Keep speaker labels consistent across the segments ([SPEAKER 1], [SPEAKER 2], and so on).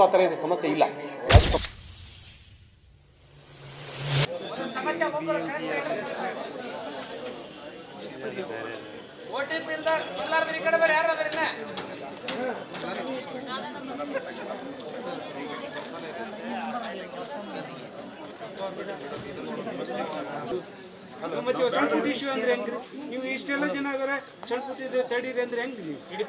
[SPEAKER 1] ಆ ಥರ ಇದು ಸಮಸ್ಯೆ ಇಲ್ಲ.
[SPEAKER 2] ಮತ್ತೆ ಇಶ್ಯೂ ಅಂದ್ರೆ ಹೆಂಗ್ರಿ? ನೀವು ಇಷ್ಟೆಲ್ಲ ಜನ ಅದರ ಸ್ವಲ್ಪ ತಡೀರಿ ಅಂದ್ರೆ ಹೆಂಗ್ರಿ? ನೀವು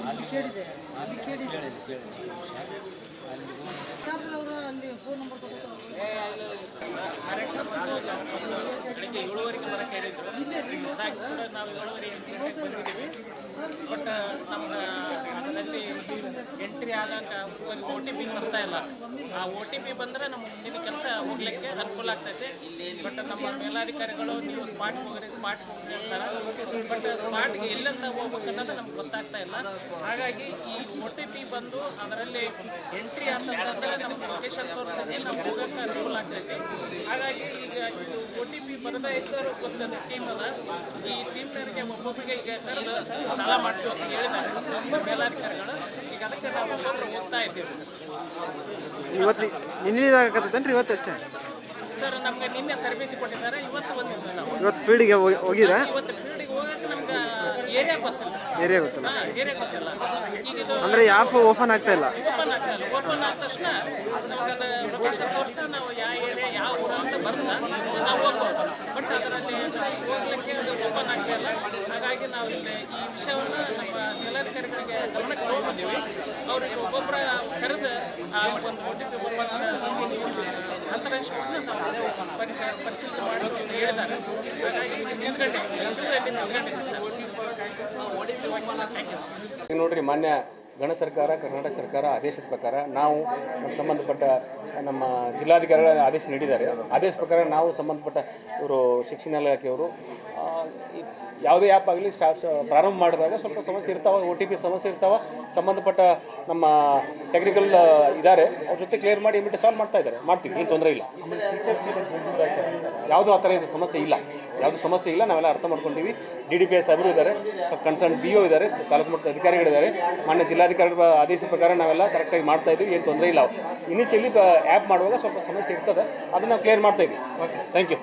[SPEAKER 3] ಅಲ್ಲಿ ಕೇಳಿದೆ ಅಲ್ಲಿ ಕೇಳಿದೆ ಅವರು ಅಲ್ಲಿ ಫೋನ್ ನಂಬರ್
[SPEAKER 4] ನಾವು ಬಟ್ ಎಂಟ್ರಿ ಒಂದು ಓ ಟಿ ಪಿ ಬರ್ತಾ ಇಲ್ಲ. ಆ ಓ ಟಿ ಪಿ ಬಂದರೆ ನಮ್ಮ ಮುಂದಿನ ಕೆಲಸ ಹೋಗ್ಲಿಕ್ಕೆ ಅನುಕೂಲ ಆಗ್ತೈತೆ. ಬಟ್ ನಮ್ಮ ಮೇಲಾಧಿಕಾರಿಗಳು ನೀವು ಸ್ಮಾರ್ಟ್ ಹೋಗ್ರಿ ಸ್ಮಾರ್ಟ್ ಹೋಗ್ರಿ ಬಟ್ ಸ್ಮಾರ್ಟ್ ಎಲ್ಲಿಂದ ಹೋಗ್ಬೇಕು ಅನ್ನೋದು ನಮ್ಗೆ ಗೊತ್ತಾಗ್ತಾ ಇಲ್ಲ. ಹಾಗಾಗಿ ಈ ಓ ಟಿ ಪಿ ಬಂದು ಅದರಲ್ಲಿ ಎಂಟ್ರಿ ಅಂತಂದ್ರೆ ನಮ್ಮ ಲೊಕೇಶನ್ ತೋರಿಸ್ತೈತಿ ನಾವು ಹೋಗೋಕ್ಕೆ ಅನುಕೂಲ ಆಗ್ತೈತಿ. ಇದು ಓ ಟಿ ಪಿ ಬರದೇ ಇದ್ದರೂ ಗೊತ್ತದ ಟೀಮ್ ಅದ. ಈ ಟೀಮ್ನವರಿಗೆ ಒಬ್ಬೊಬ್ಬರಿಗೆ ಈಗ ಕರೆದು ಸಾಲ ಮಾಡ್ತೀವಿ ಅಂತ ಹೇಳಿದ್ದಾರೆ ನಮ್ಮ ಮೇಲಾಧಿಕಾರಿಗಳು ಈಗ ಅದಕ್ಕೆ ನಾವು ಒಬ್ಬೊಬ್ಬರು ಹೋಗ್ತಾ ಇದ್ದೀವಿ. ಸರ್
[SPEAKER 5] ಇವತ್ತು ನಿನ್ನೆದಾಗತ್ತೇನ್ರಿ ಇವತ್ತು ಅಷ್ಟೇ?
[SPEAKER 4] ಸರ್ ನಮ್ಗೆ ನಿನ್ನೆ ತರಬೇತಿ ಕೊಟ್ಟಿದ್ದಾರೆ. ಇವತ್ತು ಬಂದಿದ್ವಿ ನಾವು.
[SPEAKER 5] ಇವತ್ತು ಫೀಲ್ಡಿಗೆ ಹೋಗಿರಾ
[SPEAKER 4] ಇವತ್ತು ಏರಿಯಾ ಗೊತ್ತಿಲ್ಲ.
[SPEAKER 5] ಏರಿಯಾ ಗೊತ್ತಿಲ್ಲ.
[SPEAKER 4] ಹಾಂ ಏರಿಯಾ ಗೊತ್ತಿಲ್ಲ. ಈಗ ಇದು
[SPEAKER 5] ಅಂದ್ರೆ ಆ್ಯಪ್ ಓಪನ್ ಆಗ್ತಾ ಇಲ್ಲ?
[SPEAKER 4] ಓಪನ್ ಆಗ್ತಲ್ಲ ಓಪನ್ ಆದ ತಕ್ಷಣ ನಮ್ಗೆ ಅದು ಲೊಕೇಶನ್ ತೋರಿಸ ನಾವು ಯಾವ ಏರಿಯಾ ಯಾವ ಊರು ಅಂತ ಬರ್ತಾ ನಾವು ಹೋಗ್ಬೋದು. ಬಟ್ ಅದರಲ್ಲಿ ಹೋಗ್ಲಿಕ್ಕೆ ಅದು ಓಪನ್ ಆಗ್ತಿಲ್ಲ ಹಾಗಾಗಿ ನಾವು ಇಲ್ಲಿ ಈ ವಿಷಯವನ್ನು ನಮ್ಮ ಜಿಲ್ಲಾಧಿಕಾರಿಗಳಿಗೆ ಗಮನಕ್ಕೆ ತಗೊಂಡ್ಬಂದೀವಿ ಅವ್ರಿಗೆ ಒಬ್ಬೊಬ್ಬರ ಕರೆದು ಆ ಒಂದು ಒಟ್ಟಿಗೆ ಟಿ
[SPEAKER 1] ನೋಡ್ರಿ ಮಾನ್ಯ ಗಣ ಸರ್ಕಾರ ಕರ್ನಾಟಕ ಸರ್ಕಾರ ಆದೇಶದ ಪ್ರಕಾರ ನಾವು ನಮ್ಮ ಸಂಬಂಧಪಟ್ಟ ನಮ್ಮ ಜಿಲ್ಲಾಧಿಕಾರಿಗಳ ಆದೇಶ ನೀಡಿದ್ದಾರೆ. ಆದೇಶ ಪ್ರಕಾರ ನಾವು ಸಂಬಂಧಪಟ್ಟ ಇವರು ಶಿಕ್ಷಣ ಇಲಾಖೆಯವರು ಯಾವುದೇ ಆ್ಯಪ್ ಆಗಲಿ ಸ್ಟಾಪ್ ಪ್ರಾರಂಭ ಮಾಡಿದಾಗ ಸ್ವಲ್ಪ ಸಮಸ್ಯೆ ಇರ್ತಾವೆ ಒ ಟಿ ಪಿ ಸಮಸ್ಯೆ ಇರ್ತಾವೆ ಸಂಬಂಧಪಟ್ಟ ನಮ್ಮ ಟೆಕ್ನಿಕಲ್ ಇದ್ದಾರೆ ಅವ್ರ ಜೊತೆ ಕ್ಲಿಯರ್ ಮಾಡಿ ಇಮಿಡಿಯೇಟ್ ಸಾಲ್ವ್ ಮಾಡ್ತಾ ಇದ್ದಾರೆ. ಮಾಡ್ತೀವಿ ಏನು ತೊಂದರೆ ಇಲ್ಲ. ಯಾವುದೂ ಆ ಥರ ಇದು ಸಮಸ್ಯೆ ಇಲ್ಲ. ಯಾವುದು ಸಮಸ್ಯೆ ಇಲ್ಲ, ನಾವೆಲ್ಲ ಅರ್ಥ ಮಾಡ್ಕೊಂಡಿವಿ ಡಿ ಡಿ ಪಿ ಎಸ್ ಅವರು ಇದ್ದಾರೆ ಕನ್ಸರ್ನ್ ಬಿ ಒ ಇದ್ದಾರೆ, ತಾಲೂಕು ಮಟ್ಟದ ಅಧಿಕಾರಿಗಳಿದ್ದಾರೆ. ಮಾನ್ಯ ಜಿಲ್ಲಾಧಿಕಾರಿಗಳ ಆದೇಶ ಪ್ರಕಾರ ನಾವೆಲ್ಲ ಕರೆಕ್ಟಾಗಿ ಮಾಡ್ತಾ ಇದ್ದೀವಿ, ಏನು ತೊಂದರೆ ಇಲ್ಲ. ಇನಿಷಿಯಲಿ ಆ್ಯಪ್ ಮಾಡುವಾಗ ಸ್ವಲ್ಪ ಸಮಸ್ಯೆ ಇರ್ತದೆ, ಅದನ್ನು ಕ್ಲಿಯರ್ ಮಾಡ್ತಾ ಇದ್ದೀವಿ. Thank you